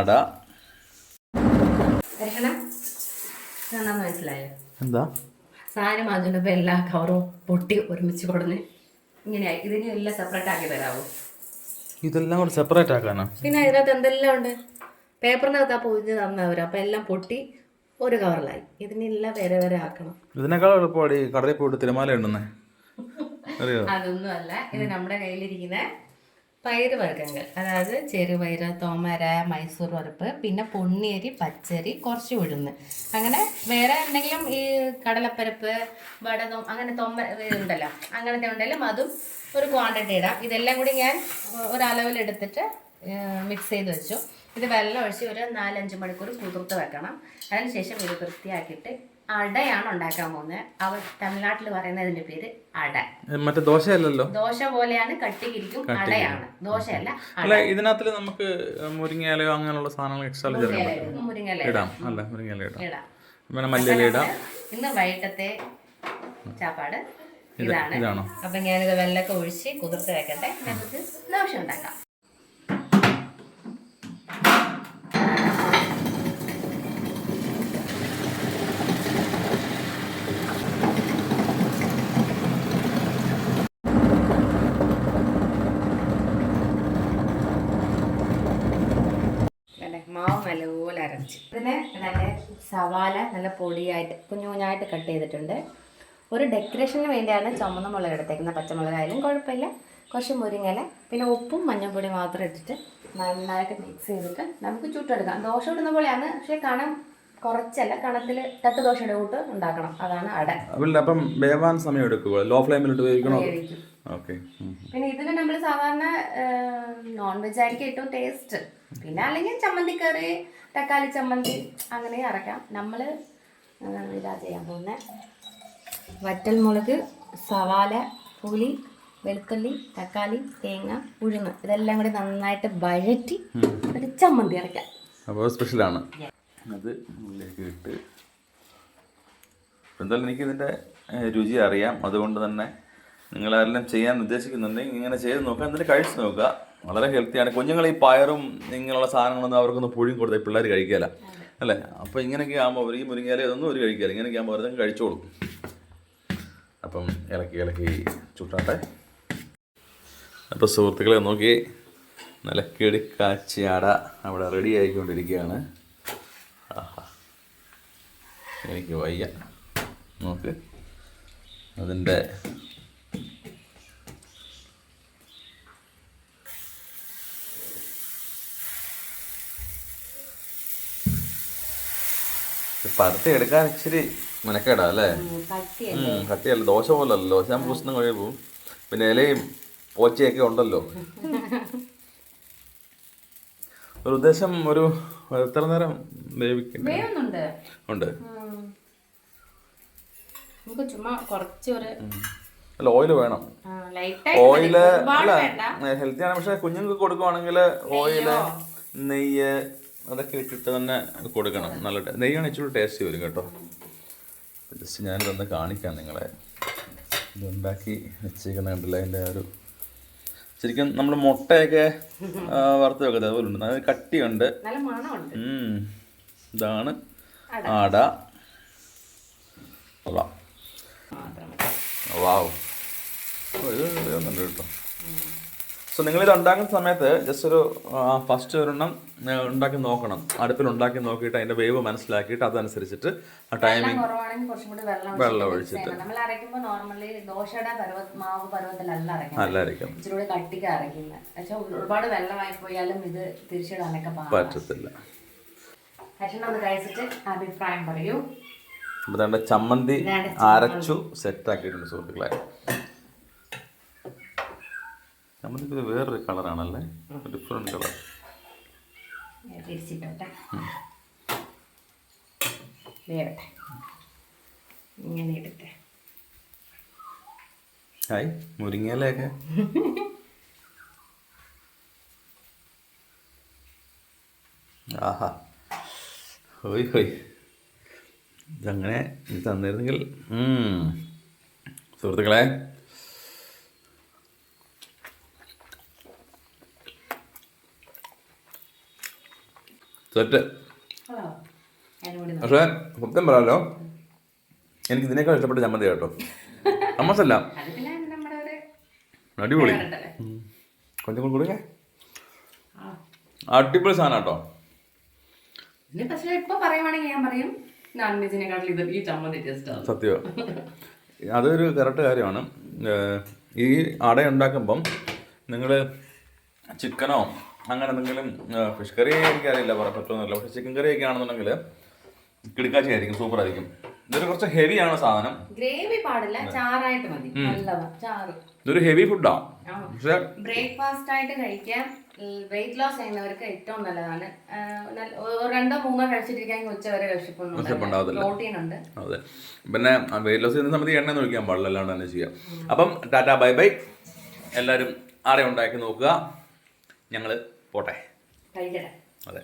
അട മനസ്സിലായോ? എന്താ? സാധനം വാങ്ങിച്ചപ്പോൾ എല്ലാ കവറും പൊട്ടി ഒരുമിച്ച് കൊടുന്ന് ഇങ്ങനെയായി. ഇതിനെ എല്ലാം സെപ്പറേറ്റ് ആക്കി തരാവോ. ഇതെല്ലാം കൂടെ സെപ്പറേറ്റ് ആക്കാനാ? പിന്നെ അതിനകത്ത് എന്തെല്ലാം ഉണ്ട്? പേപ്പറിനകത്താ പൊതിഞ്ഞ് തന്നവർ അപ്പം എല്ലാം പൊട്ടി ഒരു കവറിലായി. ഇതിനെല്ലാം വേറെ വേറെ ആക്കണം. ഇതിനേക്കാൾ എളുപ്പമാണ് ഈ കടലിൽ പോയിട്ട് തിരമാല ഉണ്ടെന്നേ അറിയോ? അതൊന്നും അല്ല ഇത് നമ്മുടെ കയ്യിലിരിക്കുന്ന പയറ് വർഗങ്ങൾ അതായത് ചെറുപയറ് തോമര മൈസൂർ വറുപ്പ് പിന്നെ പൊണ്ണിയരി പച്ചരി കുറച്ച് ഉഴുന്ന്. അങ്ങനെ വേറെ എന്തെങ്കിലും ഈ കടലപ്പരപ്പ് വടകം അങ്ങനെ തൊമ്മ ഉണ്ടല്ലോ. അങ്ങനത്തെ ഉണ്ടെങ്കിലും അതും ഒരു ക്വാണ്ടിറ്റി ഇടാം. ഇതെല്ലാം കൂടി ഞാൻ ഒരളവിലെടുത്തിട്ട് മിക്സ് ചെയ്ത് വെച്ചു. ഇത് വെള്ളം ഒഴിച്ച് ഒരു നാലഞ്ച് മണിക്കൂർ കുതിർത്ത് വെക്കണം. അതിനുശേഷം ഇത് വൃത്തിയാക്കിയിട്ട് അടയാണ് ഉണ്ടാക്കാൻ പോകുന്നത്. അവർ തമിഴ്നാട്ടിൽ പറയുന്നതിന്റെ പേര് അട. മറ്റേ ദോശയല്ലല്ലോ? ദോശ പോലെയാണ് കട്ടിക്കിരിക്കും അടയാണ്. ദോശയല്ല അല്ല ഇതിനകത്തിൽ നമുക്ക് മുരിങ്ങയിലയോ അങ്ങനെയുള്ള സാധനങ്ങൾ എക്സ്ട്രാ അട ഇടാം അല്ല? മുരിങ്ങയില ഇടാം. പിന്നെ മല്ലിയില ഇടാം. ഇന്ന് വൈകിട്ടത്തെ ചാപ്പാട് ഇതാണ്. ഇതാണോ? അപ്പൊ ഞാനിത് വെള്ളമൊക്കെ ഒഴിച്ച് കുതിർത്ത് വെക്കട്ടെ. നമുക്ക് ദോശ ഉണ്ടാക്കാം അല്ലേ മാവ് നല്ലപോലെ അരച്ച്. ഇതിന് നല്ല സവാല നല്ല പൊടിയായിട്ട് കുഞ്ഞു കുഞ്ഞായിട്ട് കട്ട് ചെയ്തിട്ടുണ്ട്. ഒരു ഡെക്കറേഷന് വേണ്ടിയാണ് ചുമന്ന മുളക് എടുത്തേക്കുന്നത്. പച്ചമുളകായാലും കുഴപ്പമില്ല. കുറച്ച് മുരിങ്ങല പിന്നെ ഉപ്പും മഞ്ഞൾപ്പൊടി മാത്രം ഇട്ടിട്ട് നന്നായിട്ട് മിക്സ് ചെയ്തിട്ട് നമുക്ക് ചുട്ടെടുക്കാം. ദോശ ഇടുന്ന പോലെയാണ് പക്ഷേ കണം കുറച്ചല്ല. കണത്തിൽ തട്ട് ദോശയുടെ കൂട്ട് ഉണ്ടാക്കണം. അതാണ് അട. അപ്പം വേവാൻ സമയം എടുക്കുക ലോ ഫ്ലെയിമിലിട്ട് വേവിക്കണോ? പിന്നെ ഇതിന് നമ്മൾ സാധാരണ നോൺ വെജ് ആയിരിക്കും ഏറ്റവും ടേസ്റ്റ് പിന്നെ അല്ലെങ്കിൽ ചമ്മന്തിക്കറി തക്കാളി ചമ്മന്തി അങ്ങനെ അരക്കാം. നമ്മൾ ഇതാ ചെയ്യാൻ പോകുന്നത് വറ്റൽ മുളക് സവാല പുളി വെളുത്തുള്ളി തക്കാളി തേങ്ങ ഉഴുന്ന് ഇതെല്ലാം കൂടി നന്നായിട്ട് വഴറ്റി ഒരു ചമ്മന്തി അരക്കാം. അപ്പോൾ സ്പെഷ്യലാണ്. അത് ഉള്ളിലേക്ക് ഇട്ട്. എന്തായാലും എനിക്ക് ഇതിന്റെ രുചി അറിയാം. അതുകൊണ്ട് തന്നെ നിങ്ങളെല്ലാം ചെയ്യാൻ ഉദ്ദേശിക്കുന്നുണ്ടെങ്കിൽ ഇങ്ങനെ ചെയ്ത് നോക്കുക എന്നിട്ട് കഴിച്ച് നോക്കുക വളരെ ഹെൽത്തിയാണ് കുഞ്ഞുങ്ങൾ ഈ പയറും ഇങ്ങനെയുള്ള സാധനങ്ങളൊന്നും അവർക്കൊന്നും പുഴുങ്ങി കൊടുത്താൽ പിള്ളേർ കഴിക്കില്ല അല്ലേ? അപ്പോൾ ഇങ്ങനെയൊക്കെ ആകുമ്പോൾ അവർ ഈ മുരിങ്ങയില ഇതൊന്നും ഒരു കഴിക്കില്ല ഇങ്ങനെയൊക്കെ ആകുമ്പോൾ അവരൊക്കെ കഴിച്ചോളും. അപ്പം ഇളക്കി ഇളക്കി ചുട്ടാട്ടെ. അപ്പോൾ സുഹൃത്തുക്കളെ നോക്കി നല്ല കെടിക്കാച്ചിയാട അവിടെ റെഡി ആയിക്കൊണ്ടിരിക്കുകയാണ്. ആഹാ. എനിക്ക് വയ്യ. നോക്ക്. അതിന്റെ പരത്തി എടുക്കാൻ ഇച്ചിരി മെനക്കേടാ അല്ലേ? കട്ടി കട്ടിയല്ല? ദോശ പോലല്ലോ ദോശ നമുക്ക് പൂശുന്ന കഴിയ പോവും. പിന്നെ ഇലയും പോച്ചയൊക്കെ ഉണ്ടല്ലോ. ഒരു ഉദ്ദേശം ഒരു എത്ര നേരം വേവിക്കുന്നുണ്ട് ഉണ്ട്. നമുക്ക് ചുമ്മാ കുറച്ചൊരു അല്ല ഓയിൽ വേണം. ഓയിൽ അല്ല ഹെൽത്തി ആണ് പക്ഷെ കുഞ്ഞുങ്ങൾക്ക് കൊടുക്കുവാണെങ്കിൽ ഓയിൽ നെയ്യ് അതൊക്കെ ഇട്ടിട്ട് തന്നെ കൊടുക്കണം. നല്ല നെയ്യാണ് ഇച്ചിരി ടേസ്റ്റ് വരും കേട്ടോ. ജസ്റ്റ് ഞാനിതൊന്ന് കാണിക്കാം നിങ്ങളെ. ഇതുണ്ടാക്കി വെച്ചേക്കുന്ന കണ്ടില്ല? അതിന്റെ ആ ഒരു ശരിക്കും നമ്മൾ മുട്ടയൊക്കെ വറുത്ത് വെക്കുന്നത് അതുപോലെ ഉണ്ട്. അതിന് കട്ടിയുണ്ട്. നല്ല മണമുണ്ട്. ഇതാണ് ആട കൊള്ളാം വാവ് ഇത് കേട്ടോ. സോ നിങ്ങളിത് ഉണ്ടാക്കുന്ന സമയത്ത് ജസ്റ്റ് ഒരു ഫസ്റ്റ് ഒരെണ്ണം ഉണ്ടാക്കി നോക്കണം. അടുപ്പിൽ ഉണ്ടാക്കി നോക്കിയിട്ട് അതിന്റെ വേവ് മനസ്സിലാക്കിയിട്ട് അതനുസരിച്ചിട്ട് ആ ടൈമിങ് കൂടി വെള്ളം ഒഴിച്ചിട്ട് പക്ഷെ ഒരുപാട് വെള്ളമായി പോയാലും ഇത് തിരിച്ചിടാനൊക്കെ പാടാം. പറ്റത്തില്ല. അഭിപ്രായം പറയൂ. ചമ്മന്തി അരച്ചു സെറ്റ് ആക്കിയിട്ടുണ്ട് സുഹൃത്തുക്കളെ. ഇത് വേറൊരു കളറാണല്ലേ? Different colour. തിരിച്ചിട്ടോട്ടെ. വേവട്ടെ ഇങ്ങനെ എടുത്തെ. ഹായ് മുരിങ്ങയിലൊക്കെ ആഹാ. ഹോയ് ഹോയ്. ഇതങ്ങനെ ഇത് തന്നിരുന്നെങ്കിൽ. സുഹൃത്തുക്കളെ സെറ്റ്. പക്ഷേ സത്യം പറയാലോ എനിക്ക് ഇതിനേക്കാൾ ഇഷ്ടപ്പെട്ട ചമ്മന്തി കേട്ടോ. അമ്മസല്ല അടിപൊളി. കൊഞ്ചം കൂടി കൊടുക്കേ. അടിപൊളി സാധനം കേട്ടോ. സത്യോ. അതൊരു കറക്റ്റ് കാര്യമാണ്. ഈ അട ഉണ്ടാക്കുമ്പം നിങ്ങൾ ചിക്കനോ അങ്ങനെ എന്തെങ്കിലും ഫിഷ് കറി എനിക്കറിയില്ല പറയാൻ പറ്റുമെന്നില്ല പക്ഷേ ചിക്കൻ കറി ഒക്കെ ആണെന്നുണ്ടെങ്കിൽ കിടക്കാച്ചി ആയിരിക്കും സൂപ്പർ ആയിരിക്കും ഇതൊരു കുറച്ച് ഹെവി ആണ് സാധനം. ഗ്രേവി പാടില്ല ചാറായിട്ട് മതി. ചാറ്. ഇതൊരു ഹെവി ഫുഡാ. പക്ഷേ ബ്രേക്ക്ഫാസ്റ്റ് ആയിട്ട് കഴിക്കാം. വെയിറ്റ് ലോസ് ചെയ്യുന്നവർക്ക് ഏറ്റവും നല്ലതാണ്. രണ്ടോ മൂന്നോ കഴിച്ചിട്ടിരിക്കാൻ ഉച്ച വരെ ഉണ്ട്. അതെ. പിന്നെ വെയിറ്റ് ലോസ് ചെയ്യുന്ന സമയത്ത് എണ്ണ നോക്കിയാൽ പാടില്ല അല്ലാണ്ട് തന്നെ ചെയ്യാം. അപ്പം ടാറ്റ ബൈ ബൈ. എല്ലാവരും ആരെ ഉണ്ടാക്കി നോക്കുക. ഞങ്ങൾ പോട്ടെ. അതെ.